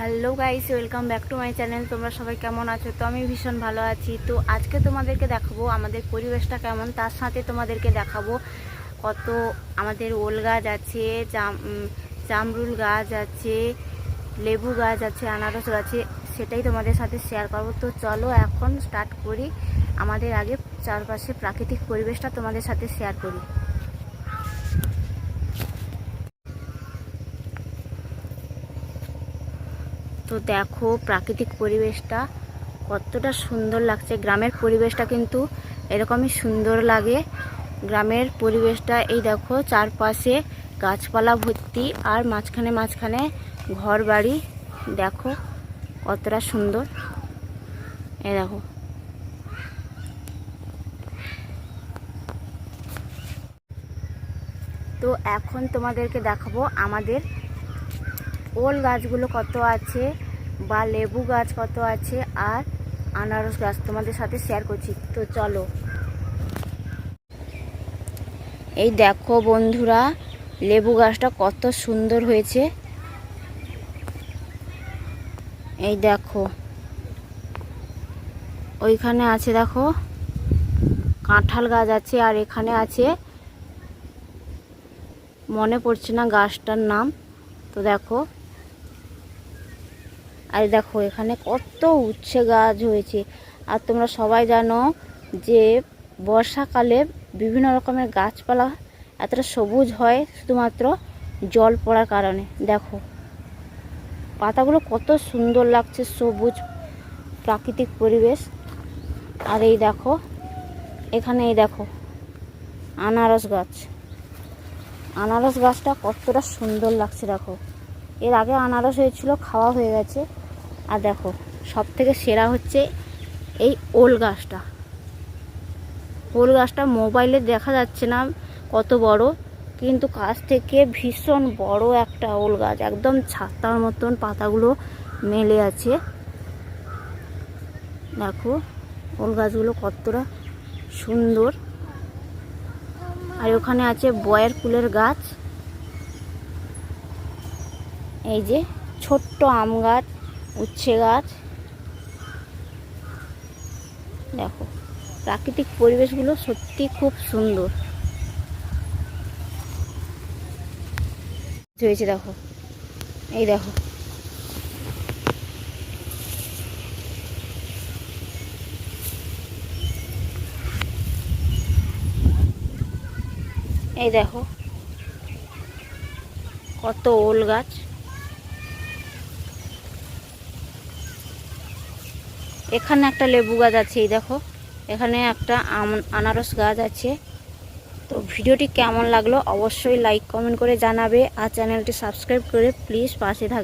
Hello guys, welcome back to my channel. তোমরা সবাই কেমন আছো? তো আমি ভীষণ ভালো আছি। তো আজকে তোমাদেরকে দেখাবো আমাদের পরিবেশটা কেমন। তার সাথে তোমাদেরকে দেখাবো কত আমাদের ওল গাছ আছে জামরুল গাছ আছে, লেবু গাছ আছে, আনারস গাছ সেটাই তোমাদের সাথে শেয়ার করব। তো চলো এখন স্টার্ট করি। আমাদের আগে চারপাশে প্রাকৃতিক পরিবেশটা তোমাদের সাথে শেয়ার করি। তো দেখো প্রাকৃতিক পরিবেশটা কতটা সুন্দর লাগছে। গ্রামের পরিবেশটা কিন্তু এরকমই সুন্দর লাগে। গ্রামের পরিবেশটা, এই দেখো চারপাশে গাছপালা ভর্তি আর মাঝখানে মাঝখানে ঘর বাড়ি দেখো কতটা সুন্দর। এই দেখো। তো এখন তোমাদেরকে দেখাবো আমাদের ওল গাছগুলো কত আছে বা লেবু গাছ কত আছে আর আনারস গাছ তোমাদের সাথে শেয়ার করছি। তো চলো। এই দেখো বন্ধুরা, লেবু গাছটা কত সুন্দর হয়েছে। এই দেখো। ওইখানে আছে দেখো, কাঁঠাল গাছ আছে আর এখানে আছে, মনে পড়ছে না গাছটার নাম। তো দেখো আর দেখো, এখানে কত উচ্ছে গাছ হয়েছে। আর তোমরা সবাই জানো যে বর্ষাকালে বিভিন্ন রকমের গাছপালা এতটা সবুজ হয় শুধুমাত্র জল পড়ার কারণে। দেখো, পাতাগুলো কত সুন্দর লাগছে, সবুজ প্রাকৃতিক পরিবেশ। আর এই দেখো, এখানে এই দেখো, আনারস গাছ। আনারস গাছটা কতটা সুন্দর লাগছে, দেখো। এর আগে আনারস হয়েছিল, খাওয়া হয়ে গেছে। আর দেখো সব থেকে সেরা হচ্ছে এই ওল গাছটা। ওল গাছটা মোবাইলে দেখা যাচ্ছে না কত বড়, কিন্তু কাছ থেকে ভীষণ বড় একটা ওল গাছ, একদম ছাতার মতন পাতাগুলো মেলে আছে। দেখো, ওল গাছগুলো কতটা সুন্দর। আর ওখানে আছে বয়ের ফুলের গাছ। এই যে ছোট্ট আম গাছ। উচ্ছে গাছ। দেখো, প্রাকৃতিক পরিবেশগুলো সত্যি খুব সুন্দর। হয়েছে দেখো, এই দেখো। এই দেখো, কত ওল গাছ। এখানে একটা লেবু গাছ আছে, এই দেখো। এখানে একটা আনারস গাছ আছে। তো ভিডিওটি কেমন লাগল অবশ্যই লাইক কমেন্ট করে জানাবে। আর চ্যানেলটি সাবস্ক্রাইব করে প্লিজ পাশে থাকবে